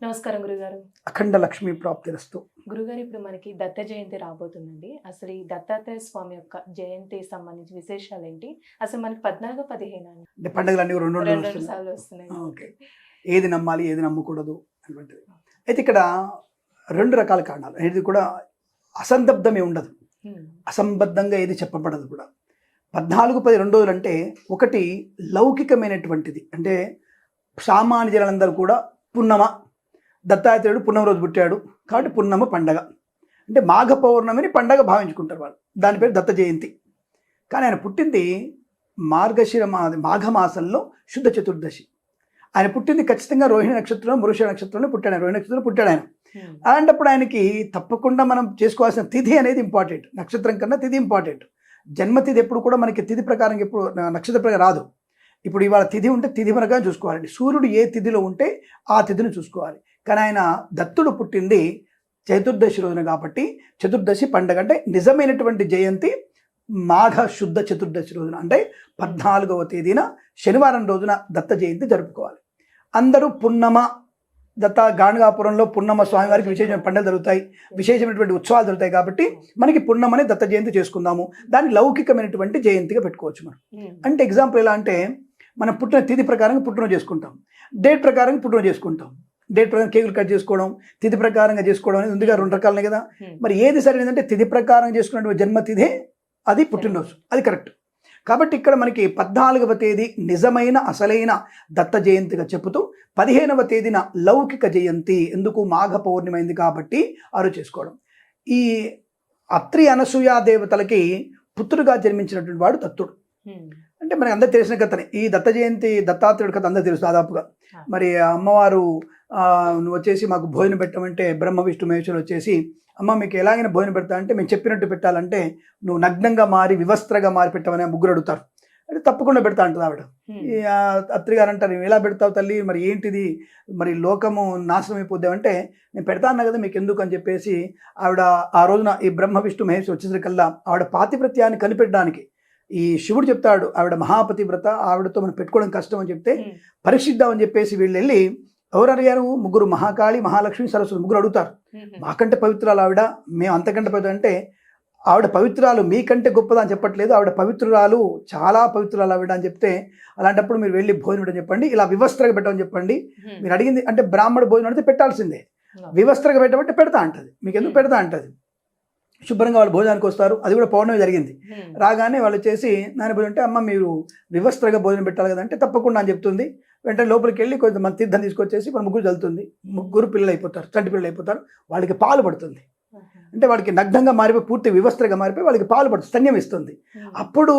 నమస్కారం గురుగారు. అఖండ లక్ష్మీ ప్రాప్తిరస్తు గురుగారు ఇప్పుడు మనకి దత్త జయంతి రాబోతుందండి. అసలు ఈ దత్తాత్రేయ స్వామి యొక్క జయంతి సంబంధించి విశేషాలు ఏంటి అసలు మనకి పద్నాలుగు పదిహేను? అంటే పండుగలు అన్ని రెండు రెండు. సార్లు వస్తున్నాయి. ఓకే. ఏది నమ్మాలి ఏది నమ్మకూడదు అటువంటిది. అయితే ఇక్కడ రెండు రకాల కారణాలు. అనేది కూడా అసందబ్ధమే ఉండదు. అసంబద్ధంగా ఏది చెప్పబడదు కూడా. పద్నాలుగు పది రెండు రోజులు అంటే ఒకటి లౌకికమైనటువంటిది. అంటే సామాన్య జనాలందరూ కూడా పున్నమ దత్తాత్రేయుడు పున్నమ రోజు పుట్టాడు. కాబట్టి పున్నమ పండగ. అంటే మాఘ పౌర్ణమిని పండగ భావించుకుంటారు వాళ్ళు. దాని పేరు దత్త జయంతి. కానీ ఆయన పుట్టింది మార్గశిర మా మాఘమాసంలో శుద్ధ చతుర్దశి. ఆయన పుట్టింది ఖచ్చితంగా రోహిణి నక్షత్రంలో మృష నక్షత్రంలో పుట్టాడు ఆయన. రోహిణి నక్షత్రంలో పుట్టాడు ఆయన. హ్మ్. అలాంటప్పుడు ఆయనకి తప్పకుండా మనం చేసుకోవాల్సిన తిథి అనేది ఇంపార్టెంట్ నక్షత్రం కన్నా తిథి ఇంపార్టెంట్ జన్మతిథి ఎప్పుడు కూడా మనకి తిథి ప్రకారం ఎప్పుడు నక్షత్ర ప్రకారం రాదు. ఇప్పుడు ఇవాళ తిథి ఉంటే తిథి ప్రకారం చూసుకోవాలండి. సూర్యుడు ఏ తిథిలో ఉంటే ఆ తిథిని చూసుకోవాలి. కానీ ఆయన దత్తుడు పుట్టింది చతుర్దశి రోజున కాబట్టి చతుర్దశి పండగ అంటే నిజమైనటువంటి జయంతి మాఘ శుద్ధ చతుర్దశి రోజున అంటే పద్నాలుగవ తేదీన శనివారం రోజున దత్త జయంతి జరుపుకోవాలి. అందరూ పున్నమ దత్త గాణగాపురంలో పున్నమ స్వామివారికి విశేషమైన పండుగలు జరుగుతాయి. విశేషమైనటువంటి ఉత్సవాలు జరుగుతాయి కాబట్టి మనకి పున్నమని దత్త జయంతి చేసుకుందాము. దాన్ని లౌకికమైనటువంటి జయంతిగా పెట్టుకోవచ్చు మనం. అంటే ఎగ్జాంపుల్ ఎలా అంటే మనం పుట్టిన తిథి ప్రకారంగా పుట్టినరోజు చేసుకుంటాం. డేట్ ప్రకారంగా పుట్టినరోజు చేసుకుంటాం. డేట్ ప్రకారం కేకులు కట్ చేసుకోవడం తిథి ప్రకారంగా చేసుకోవడం అనేది ఉందిగా రెండు రకాలనే కదా. మరి ఏది సరైనదంటే తిథి ప్రకారం చేసుకున్నటువంటి జన్మ తిథే అది పుట్టినరోజు. అది కరెక్ట్. కాబట్టి ఇక్కడ మనకి పద్నాలుగవ తేదీ నిజమైన అసలైన దత్త జయంతిగా చెబుతూ పదిహేనవ తేదీన లౌకిక జయంతి ఎందుకు మాఘ పౌర్ణిమైంది కాబట్టి ఆరు చేసుకోవడం. ఈ అత్రి అనసూయ దేవతలకి పుత్రుడుగా జన్మించినటువంటి వాడు దత్తుడు. అంటే మనకి అందరు తెలిసిన కథనే. ఈ దత్త జయంతి దత్తాత్రేయుడు కథ అందరు తెలుసు దాదాపుగా. మరి అమ్మవారు నువ్వు వచ్చేసి మాకు భోజనం పెట్టమంటే బ్రహ్మ విష్ణు మహేశ్వరులు వచ్చేసి అమ్మ మీకు ఎలాగైనా భోజనం పెడతా అంటే మేము చెప్పినట్టు పెట్టాలంటే నువ్వు నగ్నంగా మారి వివస్త్రగా మారి పెట్టమని ముగ్గురు అడుగుతారు. అంటే తప్పకుండా పెడతా అంటుంది ఆవిడ. అత్రి గారు అంటారు "నువ్వు ఎలా పెడతావు తల్లి? మరి ఏంటిది? మరి లోకము నాశనం అయిపోద్దాం అంటే నేను పెడతా అన్నా కదా మీకు ఎందుకు? అని చెప్పేసి ఆవిడ ఆ రోజున ఈ బ్రహ్మ విష్ణు మహేష్ వచ్చేసరికల్లా ఆవిడ పాతివ్రత్యాన్ని కనిపెట్టడానికి ఈ శివుడు చెప్తాడు ఆవిడ మహాపతి వ్రత ఆవిడతో మనం పెట్టుకోవడం కష్టం అని చెప్తే. పరీక్షిద్దామని చెప్పేసి వీళ్ళు వెళ్ళి ఎవరు అడిగారు ముగ్గురు మహాకాళి మహాలక్ష్మి సరస్వతి ముగ్గురు అడుగుతారు. మాకంటే పవిత్రాలు ఆవిడ మేము అంతకంటే పవిత్ర అంటే ఆవిడ పవిత్రాలు మీకంటే గొప్పదా అని చెప్పట్లేదు. ఆవిడ పవిత్రురాలు చాలా పవిత్రాలు ఆవిడ అని చెప్తే అలాంటప్పుడు మీరు వెళ్ళి భోజనం పెట్టని చెప్పండి. ఇలా వివస్త్రగా పెట్టమని చెప్పండి. మీరు అడిగింది అంటే బ్రాహ్మణ భోజనం అంటే పెట్టాల్సిందే. వివస్త్రగా పెట్టమంటే పెడతా అంటది. మీకు ఎందుకు పెడతా అంటది? శుభ్రంగా వాళ్ళు భోజనానికి వస్తారు. అది కూడా పౌర్ణమి జరిగింది. రాగానే వాళ్ళు వచ్చేసి నాన్న భోజనం అంటే అమ్మ మీరు వివస్త్రగా భోజనం పెట్టాలి కదంటే తప్పకుండా అని చెప్తుంది. వెంటనే లోపలికి వెళ్ళి కొంతమంది తీర్థం తీసుకొచ్చేసి మన ముగ్గురు చల్లుతుంది. ముగ్గురు పిల్లలు అయిపోతారు చంటి పిల్లలు అయిపోతారు. వాళ్ళకి పాలు పడుతుంది. అంటే వాళ్ళకి నగ్నంగా మారిపోయి పూర్తి వివస్త్రగా మారిపోయి వాళ్ళకి పాలు పడుతుంది స్తన్యం ఇస్తుంది. అప్పుడు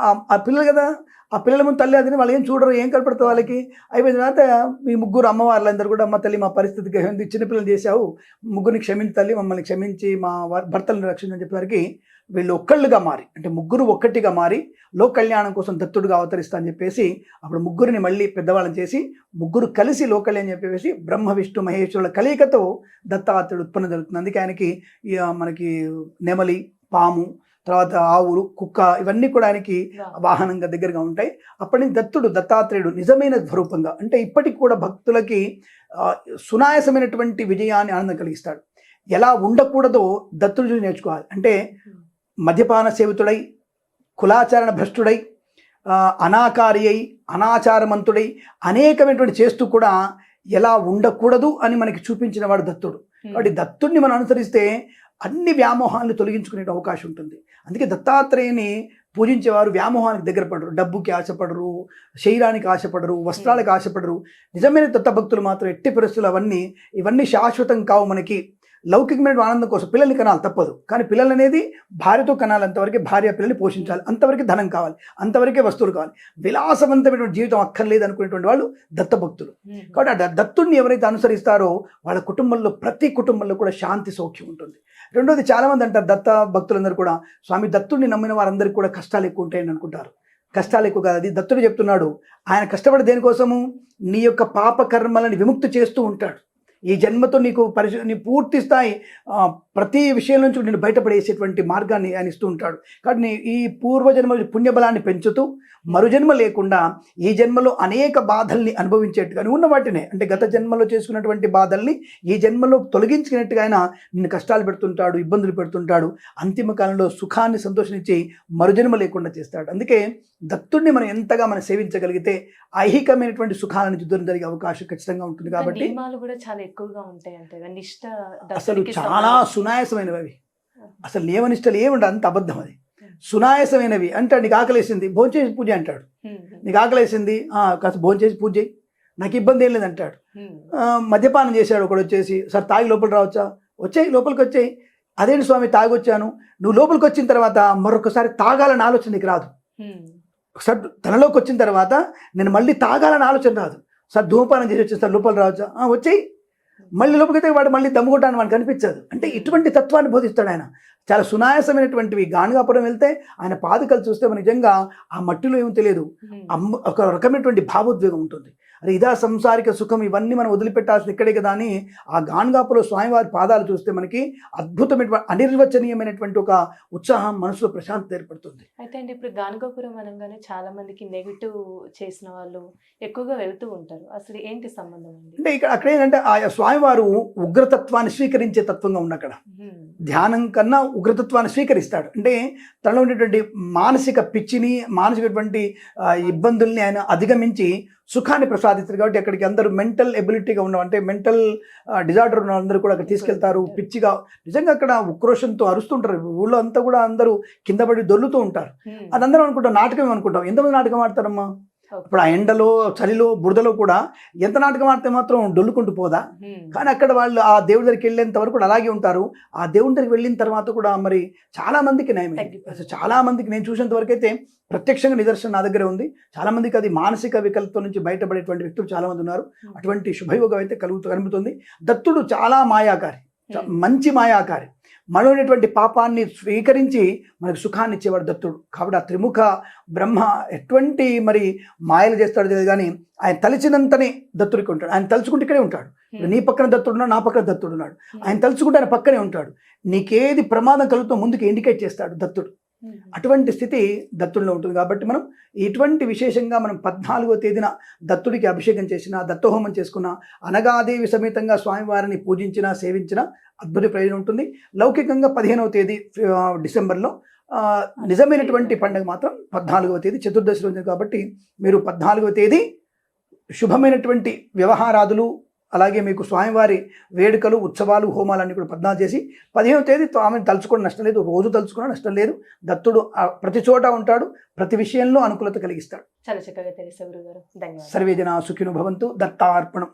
ఆ- పిల్లలు కదా ఆ పిల్లల ముందు తల్లి అదని వాళ్ళు ఏం చూడరు ఏం కనపడుతుంది వాళ్ళకి? అయిపోయిన తర్వాత మీ ముగ్గురు అమ్మవార్లందరూ కూడా అమ్మ తల్లి మా పరిస్థితికి చిన్నపిల్లలు చేశావు. ముగ్గురిని క్షమించి తల్లి మమ్మల్ని క్షమించి మా భర్తలను రక్షించని చెప్పేసరికి వీళ్ళు ఒక్కళ్ళుగా మారి అంటే ముగ్గురు ఒక్కటిగా మారి లోక కళ్యాణం కోసం దత్తుడుగా అవతరిస్తా అని చెప్పేసి అప్పుడు ముగ్గురిని మళ్ళీ పెద్దవాళ్ళని చేసి ముగ్గురు కలిసి లోకల్యాణం చెప్పేసి బ్రహ్మ విష్ణు మహేశ్వరుల కలయికతో దత్తాత్రేయుడు ఉత్పన్నం జరుగుతుంది అందుకే ఆయనకి మనకి నెమలి పాము తర్వాత ఆవులు కుక్క ఇవన్నీ కూడా ఆయనకి. వాహనంగా దగ్గరగా ఉంటాయి అప్పటి నుంచి దత్తుడు దత్తాత్రేయుడు నిజమైన స్వరూపంగా అంటే ఇప్పటికి కూడా భక్తులకి సునాయాసమైనటువంటి విజయాన్ని ఆనందం కలిగిస్తాడు ఎలా ఉండకూడదో దత్తుడు చూసి నేర్చుకోవాలి అంటే. మద్యపాన సేవితుడై కులాచరణ భ్రష్టుడై అనాకారి అయి అనాచారమంతుడై అనేకమైనటువంటి చేస్తూ కూడా ఎలా ఉండకూడదు అని మనకి చూపించిన వాడు దత్తుడు. కాబట్టి దత్తుడిని మనం అనుసరిస్తే అన్ని వ్యామోహాలను తొలగించుకునే అవకాశం ఉంటుంది. అందుకే దత్తాత్రేయుని పూజించేవారు వ్యామోహానికి దగ్గర పడరు. డబ్బుకి ఆశపడరు శరీరానికి ఆశపడరు వస్త్రాలకు ఆశపడరు. నిజమైన దత్త భక్తులు మాత్రం ఎట్టి పరిస్థితులు అవన్నీ ఇవన్నీ శాశ్వతం కావు మనకి. లౌకికమైన ఆనందం కోసం పిల్లల్ని కనాలి తప్పదు. కానీ పిల్లలు అనేది భార్యతో కనాలి అంతవరకే భార్య పిల్లల్ని పోషించాలి. అంతవరకే ధనం కావాలి. అంతవరకే వస్తువులు కావాలి. విలాసవంతమైనటువంటి జీవితం అక్కర్లేదు అనుకునేటువంటి వాళ్ళు దత్తభక్తులు. కాబట్టి ఆ దత్తుడిని ఎవరైతే అనుసరిస్తారో వాళ్ళ కుటుంబంలో ప్రతి కుటుంబంలో కూడా శాంతి సౌఖ్యం ఉంటుంది. రెండోది చాలామంది అంటారు దత్త భక్తులందరూ కూడా స్వామి దత్తుడిని నమ్మిన వారందరికీ కూడా కష్టాలు ఎక్కువ ఉంటాయని అనుకుంటారు. కష్టాలు ఎక్కువ కాదు అది. దత్తుడు చెప్తున్నాడు ఆయన కష్టపడి దేనికోసము? నీ యొక్క పాప కర్మలని విముక్తి చేస్తూ ఉంటాడు. ఈ జన్మతో నీకు పరిశు నీ పూర్తి స్థాయి ప్రతి విషయం నుంచి నేను బయటపడేసేటువంటి మార్గాన్ని ఆయన ఇస్తూ ఉంటాడు. కాబట్టి ఈ పూర్వజన్మ పుణ్యబలాన్ని పెంచుతూ మరుజన్మ లేకుండా ఈ జన్మలో అనేక బాధల్ని అనుభవించేట్టుగాని ఉన్న వాటినే అంటే గత జన్మలో చేసుకున్నటువంటి బాధల్ని ఈ జన్మలో తొలగించుకున్నట్టుగా ఆయన నిన్ను కష్టాలు పెడుతుంటాడు ఇబ్బందులు పెడుతుంటాడు అంతిమ కాలంలో సుఖాన్ని సంతోషించి మరుజన్మ లేకుండా చేస్తాడు. అందుకే దత్తుడిని మనం ఎంతగా మనం సేవించగలిగితే ఐహికమైనటువంటి సుఖాలను దూరం జరిగే అవకాశం ఖచ్చితంగా ఉంటుంది కాబట్టి కూడా చాలా ఎక్కువగా ఉంటాయి అంటే నిష్ట అసలు చాలా. సునాయాసమైనవి అవి. అసలు నియమనిష్టలు ఏముండదు అంత అబద్ధం అది. సునాయాసమైనవి. అంటే నీకు ఆకలేసింది? భోంచేసి పూజ అంటాడు. నీకు ఆకలేసింది? "ఆ, కాస్త భోంచేసి పూజ చేయి నాకు ఇబ్బంది ఏం లేదు అంటాడు హ్మ్, ఆ, మద్యపానం చేశాడు ఒకడు వచ్చేసి సార్ తాగి లోపల రావచ్చా? వచ్చాయి లోపలికి వచ్చాయి. అదేంటి స్వామి తాగి వచ్చాను? నువ్వు లోపలికి వచ్చిన తర్వాత మరొకసారి తాగాలని ఆలోచన నీకు రాదు. ఒకసారి తనలోకి వచ్చిన తర్వాత నేను మళ్ళీ తాగాలని ఆలోచన రాదు. సార్ ధూమపానం చేసి వచ్చేసి సార్ లోపల రావచ్చా? "ఆ, వచ్చేయి. మళ్ళీ లోపలికి వాడు మళ్ళీ దమ్ముకొట్టాను వాడికి కనిపించదు అంటే ఇటువంటి తత్వాన్ని బోధిస్తాడు ఆయన. చాలా సునాయాసమైనటువంటివి గానుగాపురం వెళ్తే ఆయన పాదుకలు చూస్తే మన నిజంగా ఆ మట్టిలో ఏమో తెలియదు. ఒక రకమైనటువంటి భావోద్వేగం ఉంటుంది. అరే ఇదా సంసారిక సుఖం ఇవన్నీ మనం వదిలిపెట్టాల్సిన ఇక్కడే కదా అని ఆ గాన్గాపులో స్వామివారి పాదాలు చూస్తే మనకి అద్భుతమైన అనిర్వచనీయమైనటువంటి ఒక ఉత్సాహం మనసులో ప్రశాంతత ఏర్పడుతుంది. అయితే అండి ఇప్పుడు గానుగోపురం అనగానే చాలా మందికి నెగిటివ్ చేసిన వాళ్ళు ఎక్కువగా వెళ్తూ ఉంటారు. అసలు ఏంటి సంబంధం అండి? అంటే ఇక్కడ అక్కడ ఏంటంటే ఆ స్వామివారు ఉగ్రతత్వాన్ని స్వీకరించే తత్వంగా ఉన్నక్కడ. హ్మ్, ధ్యానం కన్నా ఉగ్రతత్వాన్ని స్వీకరిస్తాడు. అంటే తనలో ఉండేటువంటి మానసిక పిచ్చిని మానసికటువంటి ఇబ్బందుల్ని ఆయన అధిగమించి సుఖాన్ని ప్రసాదిస్తారు కాబట్టి అక్కడికి అందరూ మెంటల్ ఎబిలిటీగా ఉన్న. అంటే మెంటల్ డిజార్డర్ ఉన్న అందరూ కూడా అక్కడ తీసుకెళ్తారు పిచ్చిగా. నిజంగా అక్కడ ఉక్రోషంతో అరుస్తుంటారు. ఊళ్ళో అంతా కూడా అందరూ కింద పడి దొర్లుతూ ఉంటారు. హ్మ్, అది అందరం అనుకుంటాం నాటకం అనుకుంటాం ఎంతమంది నాటకం ఆడతారమ్మా. ఇప్పుడు ఆ ఎండలో చలిలో బురదలో కూడా ఎంత నాటకం ఆడితే మాత్రం డొల్లుకుంటూ పోదా? కానీ అక్కడ వాళ్ళు ఆ దేవుడి దగ్గరికి వెళ్ళేంత వరకు కూడా అలాగే ఉంటారు. ఆ దేవుడి దగ్గరికి వెళ్ళిన తర్వాత కూడా మరి చాలా మందికి నయమైంది. అసలు చాలా మందికి నేను చూసినంత వరకు అయితే ప్రత్యక్షంగా నిదర్శనం నా దగ్గర ఉంది. చాలా మందికి అది మానసిక వికల్పం నుంచి బయటపడేటువంటి వ్యక్తులు చాలా మంది ఉన్నారు. అటువంటి శుభయోగం అయితే కలుగుతూ కలుగుతుంది. దత్తుడు చాలా మాయాకారి. మంచి మాయాకారి. మనలో ఉన్నటువంటి పాపాన్ని స్వీకరించి మనకు సుఖాన్ని ఇచ్చేవాడు దత్తుడు. కాబట్టి ఆ త్రిముఖ బ్రహ్మ ఎటువంటి మరి మాయలు చేస్తాడో తెలియదు కానీ ఆయన తలిచినంతనే దత్తుడికి ఉంటాడు. ఆయన తలుచుకుంటే ఇక్కడే ఉంటాడు. నీ పక్కన దత్తుడు ఉన్నాడు నా పక్కన దత్తుడు ఉన్నాడు. ఆయన తలుచుకుంటే ఆయన పక్కనే ఉంటాడు. నీకేది ప్రమాదం కలుగుతుందో ముందుకు ఇండికేట్ చేస్తాడు దత్తుడు. అటువంటి స్థితి దత్తుడిలో ఉంటుంది. కాబట్టి మనం ఇటువంటి విశేషంగా మనం పద్నాలుగో తేదీన దత్తుడికి అభిషేకం చేసిన దత్తహోమం చేసుకున్న అనగాదేవి సమేతంగా స్వామివారిని పూజించిన సేవించిన అద్భుత ప్రయోజనం ఉంటుంది. లౌకికంగా పదిహేనవ తేదీ డిసెంబర్లో నిజమైనటువంటి పండుగ మాత్రం పద్నాలుగవ తేదీ చతుర్దశి రోజు. కాబట్టి మీరు పద్నాలుగవ తేదీ శుభమైనటువంటి వ్యవహారాదులు అలాగే మీకు స్వామివారి వేడుకలు ఉత్సవాలు హోమాలన్నీ కూడా పద్నాలుగు చేసి పదిహేనవ తేదీ ఆమెను తలుచుకోవడం నష్టం లేదు. రోజు తలుచుకోవడం నష్టం లేదు. దత్తుడు ప్రతి చోట ఉంటాడు. ప్రతి విషయంలో అనుకూలత కలిగిస్తాడు. చాలా చక్కగా తెలిసే గురుగారు. ధన్యవాదాలు. సర్వే జన సుఖిను భవంతు. దత్తార్పణం.